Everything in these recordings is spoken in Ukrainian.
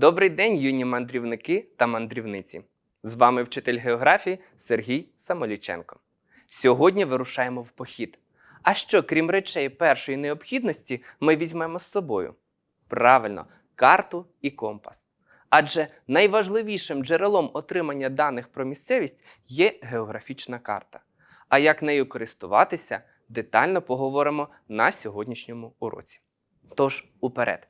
Добрий день, юні мандрівники та мандрівниці. З вами вчитель географії Сергій Самоліченко. Сьогодні вирушаємо в похід. А що, крім речей першої необхідності, ми візьмемо з собою? Правильно, карту і компас. Адже найважливішим джерелом отримання даних про місцевість є географічна карта. А як нею користуватися, детально поговоримо на сьогоднішньому уроці. Тож, уперед!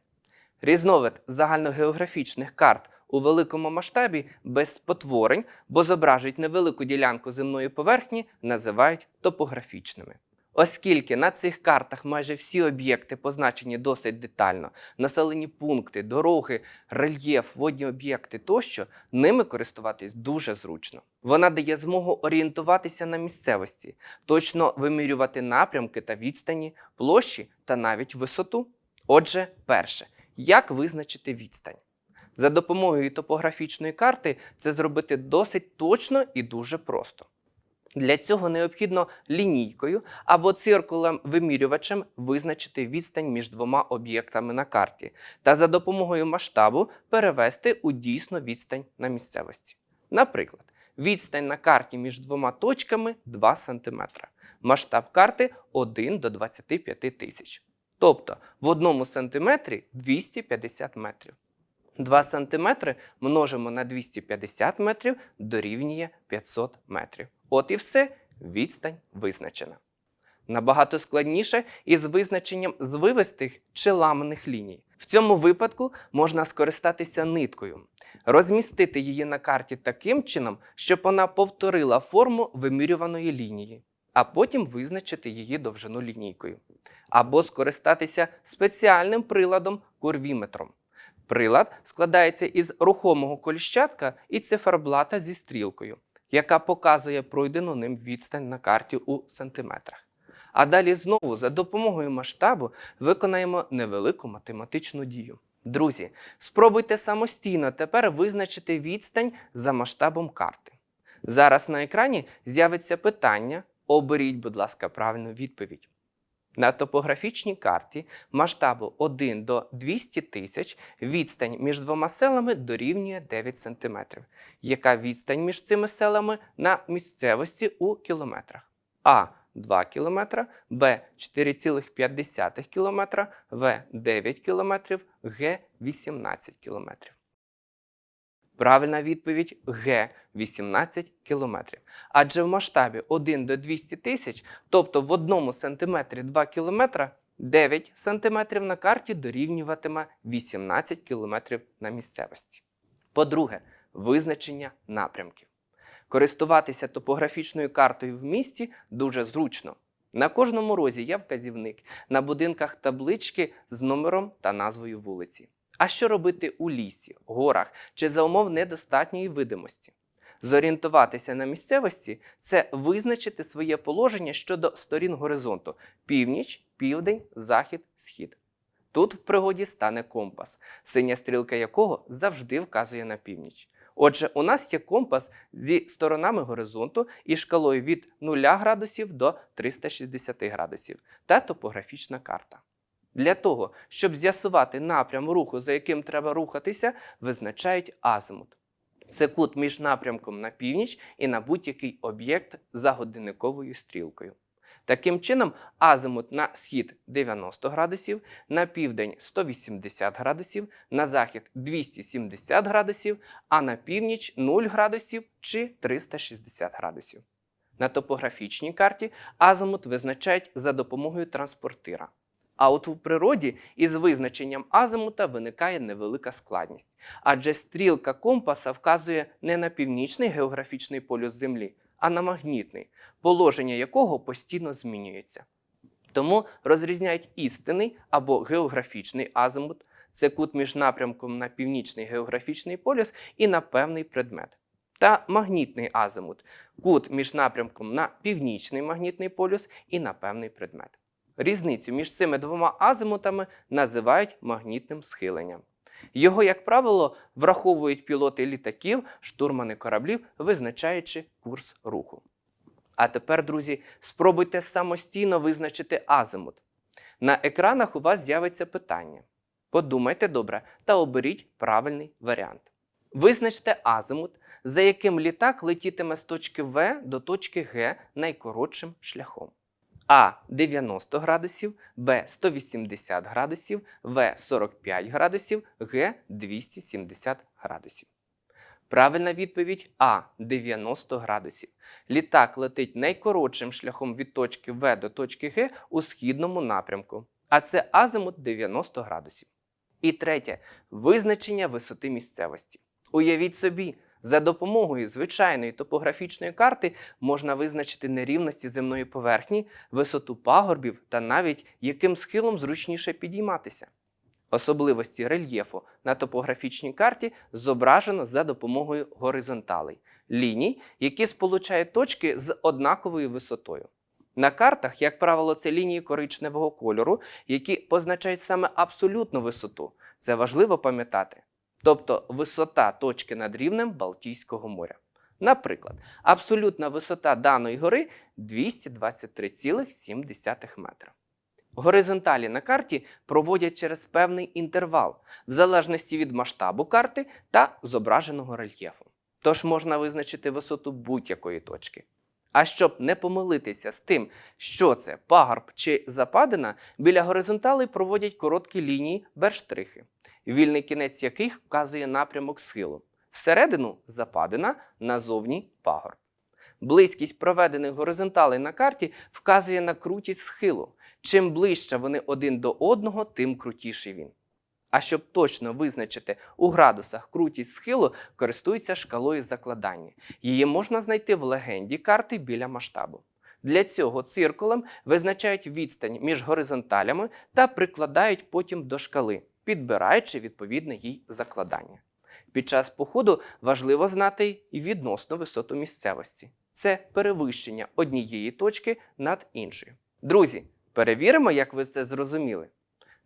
Різновид загальногеографічних карт у великому масштабі без спотворень, бо зображують невелику ділянку земної поверхні, називають топографічними. Оскільки на цих картах майже всі об'єкти позначені досить детально, населені пункти, дороги, рельєф, водні об'єкти тощо, ними користуватись дуже зручно. Вона дає змогу орієнтуватися на місцевості, точно вимірювати напрямки та відстані, площі та навіть висоту. Отже, перше, як визначити відстань? За допомогою топографічної карти це зробити досить точно і дуже просто. Для цього необхідно лінійкою або циркулем-вимірювачем визначити відстань між двома об'єктами на карті та за допомогою масштабу перевести у дійсну відстань на місцевості. Наприклад, відстань на карті між двома точками 2 см. Масштаб карти 1 до 25 тисяч. Тобто в одному сантиметрі 250 метрів. 2 см множимо на 250 метрів дорівнює 500 метрів. От і все, відстань визначена. Набагато складніше із визначенням звивистих чи ламаних ліній. В цьому випадку можна скористатися ниткою, розмістити її на карті таким чином, щоб вона повторила форму вимірюваної лінії, а потім визначити її довжину лінійкою. Або скористатися спеціальним приладом курвіметром. Прилад складається із рухомого коліщатка і циферблата зі стрілкою, яка показує пройдену ним відстань на карті у сантиметрах. А далі знову за допомогою масштабу виконаємо невелику математичну дію. Друзі, спробуйте самостійно тепер визначити відстань за масштабом карти. Зараз на екрані з'явиться питання. Оберіть, будь ласка, правильну відповідь. На топографічній карті масштабу 1 до 200 тисяч відстань між двома селами дорівнює 9 см. Яка відстань між цими селами на місцевості у кілометрах? А 2 км, Б 4,5 км, В 9 км, Г 18 км. Правильна відповідь Г 18 км. Адже в масштабі 1 до 200 тисяч, тобто в одному сантиметрі 2 км, 9 см на карті дорівнюватиме 18 км на місцевості. По-друге, визначення напрямків. Користуватися топографічною картою в місті дуже зручно. На кожному розі є вказівник, на будинках таблички з номером та назвою вулиці. А що робити у лісі, горах чи за умов недостатньої видимості? Зорієнтуватися на місцевості це визначити своє положення щодо сторін горизонту: північ, південь, захід, схід. Тут в пригоді стане компас, синя стрілка якого завжди вказує на північ. Отже, у нас є компас зі сторонами горизонту і шкалою від 0 градусів до 360 градусів та топографічна карта. Для того, щоб з'ясувати напрям руху, за яким треба рухатися, визначають азимут. Це кут між напрямком на північ і на будь-який об'єкт за годинниковою стрілкою. Таким чином, азимут на схід 90 градусів, на південь 180 градусів, на захід 270 градусів, а на північ 0 градусів чи 360 градусів. На топографічній карті азимут визначають за допомогою транспортира. А от у природі із визначенням азимута виникає невелика складність, адже стрілка компаса вказує не на північний географічний полюс Землі, а на магнітний, положення якого постійно змінюється. Тому розрізняють істинний або географічний азимут, це кут між напрямком на північний географічний полюс і на певний предмет. Та магнітний азимут кут між напрямком на північний магнітний полюс і на певний предмет. Різницю між цими двома азимутами називають магнітним схиленням. Його, як правило, враховують пілоти літаків, штурмани кораблів, визначаючи курс руху. А тепер, друзі, спробуйте самостійно визначити азимут. На екранах у вас з'явиться питання: Подумайте добре та оберіть правильний варіант. Визначте азимут, за яким літак летітиме з точки В до точки Г найкоротшим шляхом. А 90 градусів, Б 180 градусів, В 45 градусів, Г 270 градусів. Правильна відповідь А 90 градусів. Літак летить найкоротшим шляхом від точки В до точки Г у східному напрямку, а це азимут 90 градусів. І третє визначення висоти місцевості. Уявіть собі, за допомогою звичайної топографічної карти можна визначити нерівності земної поверхні, висоту пагорбів та навіть яким схилом зручніше підійматися. Особливості рельєфу на топографічній карті зображено за допомогою горизонталей ліній, які сполучають точки з однаковою висотою. На картах, як правило, це лінії коричневого кольору, які позначають саме абсолютну висоту. Це важливо пам'ятати. Тобто висота точки над рівнем Балтійського моря. Наприклад, абсолютна висота даної гори 223,7 метра. Горизонталі на карті проводять через певний інтервал, в залежності від масштабу карти та зображеного рельєфу. Тож можна визначити висоту будь-якої точки. А щоб не помилитися з тим, що це пагорб чи западина, біля горизонталей проводять короткі лінії берштрихи, вільний кінець яких вказує напрямок схилу. Всередину западина, назовні пагорб. Близькість проведених горизонталей на карті вказує на крутість схилу. Чим ближче вони один до одного, тим крутіший він. А щоб точно визначити у градусах крутість схилу, користуються шкалою закладання. Її можна знайти в легенді карти біля масштабу. Для цього циркулем визначають відстань між горизонталями та прикладають потім до шкали, підбираючи відповідне їй закладання. Під час походу важливо знати і відносну висоту місцевості. Це перевищення однієї точки над іншою. Друзі, перевіримо, як ви це зрозуміли.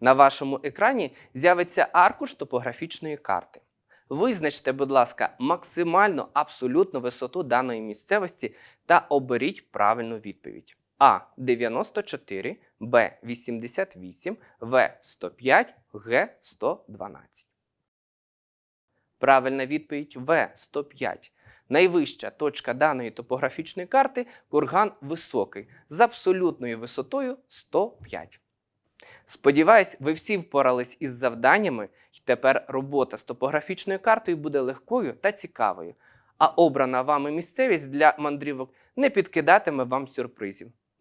На вашому екрані з'явиться аркуш топографічної карти. Визначте, будь ласка, максимальну абсолютну висоту даної місцевості та оберіть правильну відповідь. А 94, Б 88, В 105, Г 112. Правильна відповідь В 105. Найвища точка даної топографічної карти курган високий з абсолютною висотою 105. Сподіваюсь, ви всі впорались із завданнями, і тепер робота з топографічною картою буде легкою та цікавою. А обрана вами місцевість для мандрівок не підкидатиме вам сюрпризів.